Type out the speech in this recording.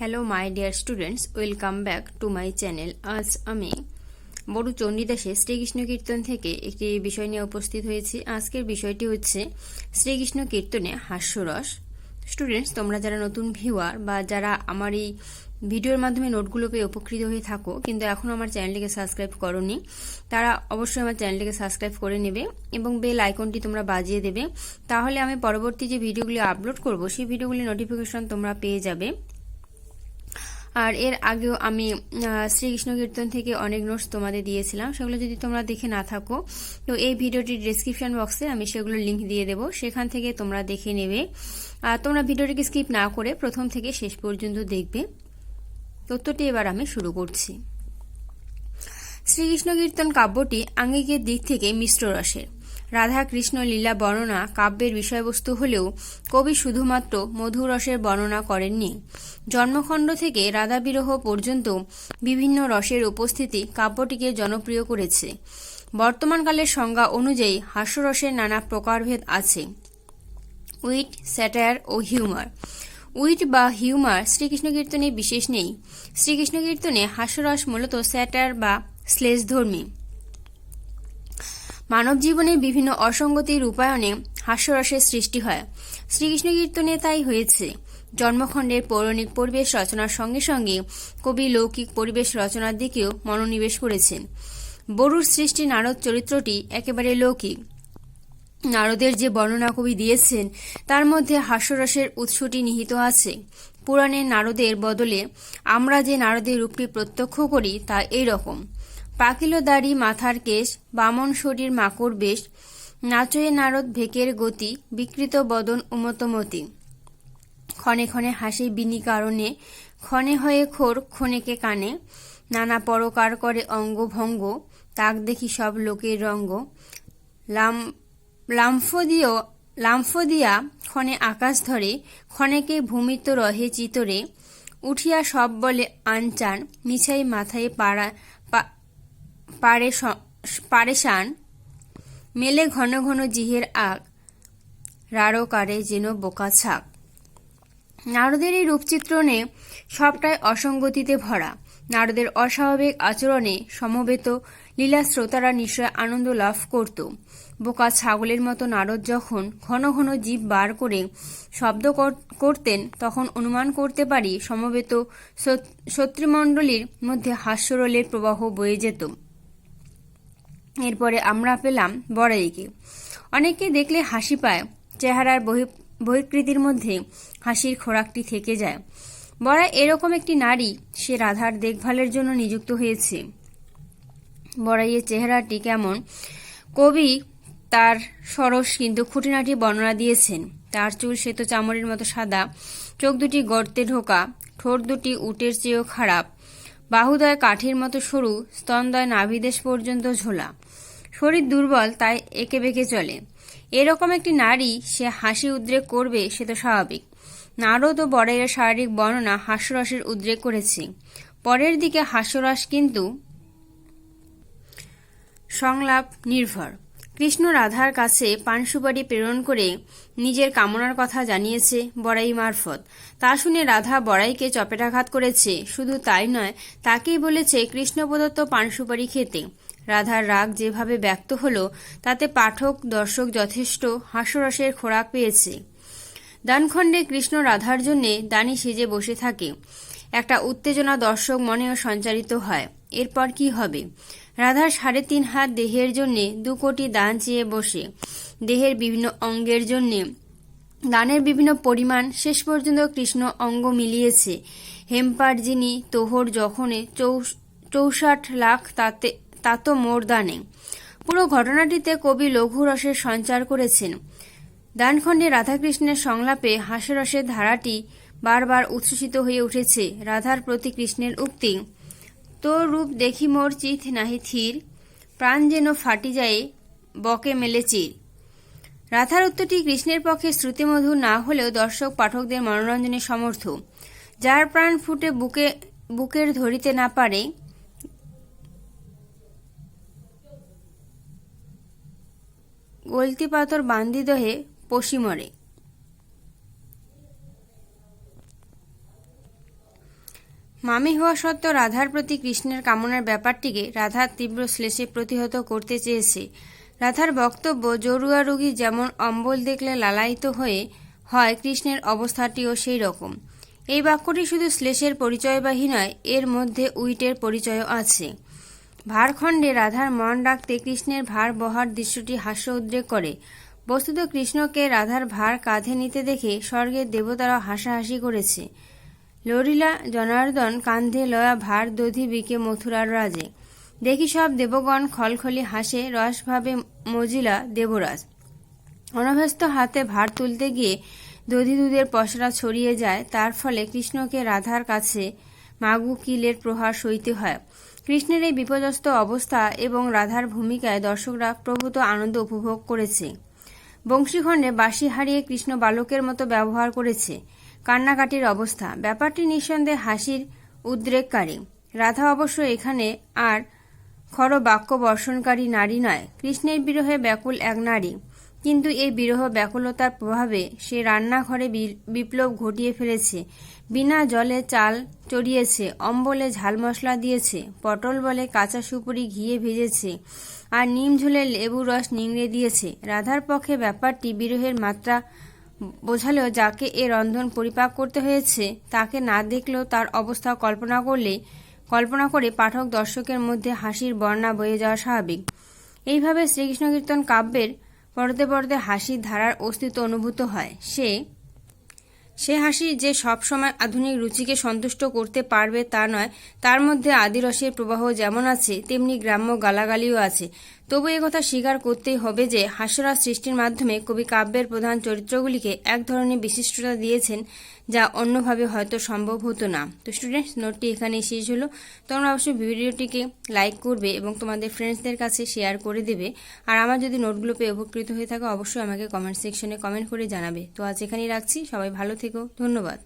Hello my dear students welcome back to my channel আজ আমি বড় চণ্ডীদাসের শ্রীকৃষ্ণ কীর্তন থেকে একটি বিষয় নিয়ে উপস্থিত হয়েছি। আজকের বিষয়টি হচ্ছে শ্রীকৃষ্ণ কীর্তনে হাস্যরস। স্টুডেন্টস তোমরা যারা নতুন ভিউয়ার বা যারা আমার এই ভিডিওর মাধ্যমে নোটগুলো পেয়ে উপকৃত হয়ে থাকো, কিন্তু এখনও আমার চ্যানেলটিকে সাবস্ক্রাইব করনি, তারা অবশ্যই আমার চ্যানেলটিকে সাবস্ক্রাইব করে নেবে এবং বেল আইকনটি তোমরা বাজিয়ে দেবে। তাহলে আমি পরবর্তী যে ভিডিওগুলি আপলোড করব, সেই ভিডিওগুলি নোটিফিকেশন তোমরা পেয়ে যাবে। আর এর আগেও আমি শ্রীকৃষ্ণ কীর্তন থেকে অনেক নোটস তোমাদের দিয়েছিলাম। সেগুলো যদি তোমরা দেখে না থাকো, তো এই ভিডিওটির ডিসক্রিপশন বক্সে আমি সেগুলো লিঙ্ক দিয়ে দেবো। সেখান থেকে তোমরা দেখে নেবে। আর তোমরা ভিডিওটিকে স্কিপ না করে প্রথম থেকে শেষ পর্যন্ত দেখবে। তথ্যটি এবার আমি শুরু করছি। শ্রীকৃষ্ণ কীর্তন কাব্যটি আঙ্গিকের দিক থেকে মিশ্র রসের। রাধা কৃষ্ণ লীলা বর্ণনা কাব্যের বিষয়বস্তু হলেও কবি শুধুমাত্র মধুরসের বর্ণনা করেননি। জন্মখণ্ড থেকে রাধা বিরহ পর্যন্ত বিভিন্ন রসের উপস্থিতি কাব্যটিকে জনপ্রিয় করেছে। বর্তমানকালের সংজ্ঞা অনুযায়ী হাস্যরসের নানা প্রকারভেদ আছে। উইট, স্যাটায়ার ও হিউমার। উইট বা হিউমার শ্রীকৃষ্ণ কীর্তনে বিশেষ নেই। শ্রীকৃষ্ণ কীর্তনে হাস্যরস মূলত স্যাটার বা শ্লেষধর্মী। মানব জীবনে বিভিন্ন অসঙ্গতির রূপায়ণে হাস্যরসের সৃষ্টি হয়। শ্রীকৃষ্ণ কীর্তনে তাই হয়েছে। জন্মখণ্ডের পৌরাণিক পরিবেশ রচনার সঙ্গে সঙ্গে কবি লৌকিক পরিবেশ রচনার দিকেও মনোনিবেশ করেছেন। বরুর সৃষ্টি নারদ চরিত্রটি একেবারে লৌকিক। নারদের যে বর্ণনা কবি দিয়েছেন, তার মধ্যে হাস্যরসের উৎসটি নিহিত আছে। পুরাণের নারদের বদলে আমরা যে নারদের রূপটি প্রত্যক্ষ করি, তা এই রকম। পাকিলো দাড়ি মাথার কেশ, বামন শরীর মাকড় বেশ, নাচয়ে নারদ ভেকের গতি, বিকৃত বদন উমতমতি। ক্ষণে ক্ষণে হাসি বিনি কারণে ক্ষণে হয়ে খোর ক্ষণেকে কানে, নানা পরকার করে অঙ্গ ভঙ্গ, তাক দেখি সব লোকের রঙ্গ। লাম লাম্ফ দিও লাম্ফ দিয়া ক্ষণে আকাশ ধরে, ক্ষণেকে ভূমিত রহে চিতরে, উঠিয়া সব বলে আনচান, মিছাই মাথায় পাড়া পারেশান মেলে ঘন ঘন জিহের আগ রাড়কারে যেন বোকা ছাক নারদের এই রূপচিত্রণে সবটাই অসঙ্গতিতে ভরা। নারদের অস্বাভাবিক আচরণে সমবেত লীলা শ্রোতারা নিশ্চয় আনন্দ লাভ করত। বোকা ছাগলের মতো নারদ যখন ঘন ঘন জীব বার করে শব্দ করতেন, তখন অনুমান করতে পারি সমবেত শত্রুমণ্ডলীর মধ্যে হাস্যরলের প্রবাহ বয়ে যেত। এরপরে আমরা পেলাম বড়াইকে অনেকে দেখলে হাসি পায়, চেহারার বহিকৃতির মধ্যে হাসির খোরাকটি থেকে যায়। বড়াই এরকম একটি নারী, সে রাধার দেখভালের জন্য নিযুক্ত হয়েছে। বড়াইয়ের চেহারাটি কেমন? কবি তার সরস কিন্তু খুঁটিনাটি বর্ণনা দিয়েছেন। তার চুল শ্বেত চামড়ির মতো সাদা, চোখ দুটি গর্তে ঢোকা, ঠোঁট দুটি উটের চেয়েও খারাপ, বাহুদয় কাঠির মতো সরু, স্তনদয় নাভিদেশ পর্যন্ত ঝোলা। শরীর দুর্বল, তাই একে বেঁকে চলে। এরকম একটি নারী সে হাসি উদ্রেক করবে, সে তো স্বাভাবিক। নারদ ও বরের শারীরিক বর্ণনা হাস্যরসের উদ্রেক করেছে। পরের দিকে হাস্যরস কিন্তু সংলাপ নির্ভর। কৃষ্ণ রাধার কাছে পানসুপারি প্রেরণ করে নিজের কামনার কথা জানিয়েছে বড়াই মারফত। তা শুনে রাধা বড়াইকে চপেটাঘাত করেছে। শুধু তাই নয়, তাকেই বলেছে কৃষ্ণ প্রদত্ত পান সুপারি খেতে। রাধার রাগ যেভাবে ব্যক্ত হলো, তাতে পাঠক, দর্শক যথেষ্ট হাস্যরসের খোরাক পেয়েছে। দানখণ্ডে কৃষ্ণ রাধার জন্যে দানি সেজে বসে থাকে। একটা উত্তেজনা দর্শক মনেও সঞ্চারিত হয়। এরপর কি হবে? রাধার সাড়ে তিন হাত দেহের জন্যে দু কোটি দান চেয়ে বসে। দেহের বিভিন্ন অঙ্গের জন্যে দানের বিভিন্ন পরিমাণ শেষ পর্যন্ত কৃষ্ণ অঙ্গ মিলিয়েছে। হেম্পার যিনি তোহর যখনে চৌষাট লাখ তাতে তা তো মোর দানে। পুরো ঘটনাটিতে কবি লঘু রসের সঞ্চার করেছেন। দানখণ্ডে রাধাকৃষ্ণের সংলাপে হাস্যরসের ধারাটি বারবার উচ্ছ্বসিত হয়ে উঠেছে। রাধার প্রতি কৃষ্ণের উক্তি তোর রূপ দেখি মোর চিত নাহি থির, প্রাণ যেন ফাটি যায় বকে মেলে চির। রাধার উত্তরটি কৃষ্ণের পক্ষে শ্রুতিমধুর না হলেও দর্শক পাঠকদের মনোরঞ্জনে সমর্থ। যার প্রাণ ফুটে বুকে, বুকের ধরিতে না পারে, গলতি পাথর বান্দি দহে পশি মরে। মামি হওয়া সত্ত্বেও রাধার প্রতি কৃষ্ণের কামনার ব্যাপারটিকে রাধার তীব্র শ্লেষে প্রতিহত করতে চেয়েছে। রাধার বক্তব্য, জরুয়া রোগী যেমন অম্বল দেখলে লালায়িত হয়ে হয়, কৃষ্ণের অবস্থাটিও সেই রকম। এই বাক্যটি শুধু শ্লেষের পরিচয়বাহী নয়, এর মধ্যে উইটের পরিচয়ও আছে। ভারখণ্ডে রাধার মন রাখতে কৃষ্ণের ভার বহার দৃশ্যটি হাস্য উদ্রেক করে। বস্তুত কৃষ্ণকে রাধার ভার কাঁধে নিতে দেখে স্বর্গের দেবতারা হাসাহাসি করেছে। লরিলা জনার্দন কান্ধে লয়া ভার দধি বিকে মথুরার রাজে। দেখি সব দেবগণ খলখলি হাসে, রসভাবে মজিলা দেবরাজ। অনভ্যস্ত হাতে ভার তুলতে গিয়ে দধি দুধের পসরা ছড়িয়ে যায়, তার ফলে কৃষ্ণকে রাধার কাছে মাগু কিলের প্রহার সইতে হয়। কৃষ্ণের এই বিপর্যস্ত অবস্থা এবং রাধার ভূমিকায় দর্শকরা প্রভূত আনন্দ উপভোগ করেছে। বংশীখণ্ডে বাঁশি হারিয়ে কৃষ্ণ বালকের মতো ব্যবহার করেছে। কান্নাকাটির অবস্থা। ব্যাপারটি নিঃসন্দেহে হাসির উদ্রেককারী। রাধা অবশ্য এখানে আর খর বাক্য বর্ষণকারী নারী নয়। কৃষ্ণের বিরহে ব্যাকুল এক নারী। কিন্তু এই বিরহ ব্যাকুলতার প্রভাবে সে রান্নাঘরে বিপ্লব ঘটিয়ে ফেলেছে। বিনা জলে চাল চড়িয়েছে, অম্বলে ঝাল মশলা দিয়েছে, পটল বলে কাঁচা সুপুরি ঘিয়ে ভেজেছে, আর নিম ঝোলে লেবু রস নিংড়ে দিয়েছে। রাধার পক্ষে ব্যাপারটি বিরহের মাত্রা বোঝালেও যাকে এ রন্ধন পরিপাক করতে হয়েছে, তাকে না দেখলেও তার অবস্থা কল্পনা করলে, কল্পনা করে পাঠক দর্শকের মধ্যে হাসির বর্ণা বয়ে যাওয়া স্বাভাবিক। এইভাবে শ্রীকৃষ্ণ কীর্তন কাব্যের পরতে পরতে হাসির ধারার অস্তিত্ব অনুভূত হয়। সে সে হাসি যে সব সময় আধুনিক রুচিকে সন্তুষ্ট করতে পারবে তা নয়, তার মধ্যে আদিরসের প্রবাহ যেমন আছে, তেমনি গ্রাম্য গালাগালিও আছে। তবু কথা স্বীকার করতেই হবে যে হাস্যরস সৃষ্টির মাধ্যমে কবি কাব্যের প্রধান চরিত্রগুলিকে এক ধরনের বিশিষ্টতা দিয়েছেন যা অন্যভাবে হয়তো সম্ভব হতো না। তো স্টুডেন্টস নোটটি এখানেই শেষ হলো। তোমরা অবশ্যই ভিডিওটিকে লাইক করবে এবং তোমাদের ফ্রেন্ডসদের কাছে শেয়ার করে দেবে। আর আমার যদি নোটগুলো পেয়ে উপকৃত হয়ে থাকো, অবশ্যই আমাকে কমেন্ট সেকশনে কমেন্ট করে জানাবে। তো আজ এখানেই রাখছি। সবাই ভালো থেকো। ধন্যবাদ।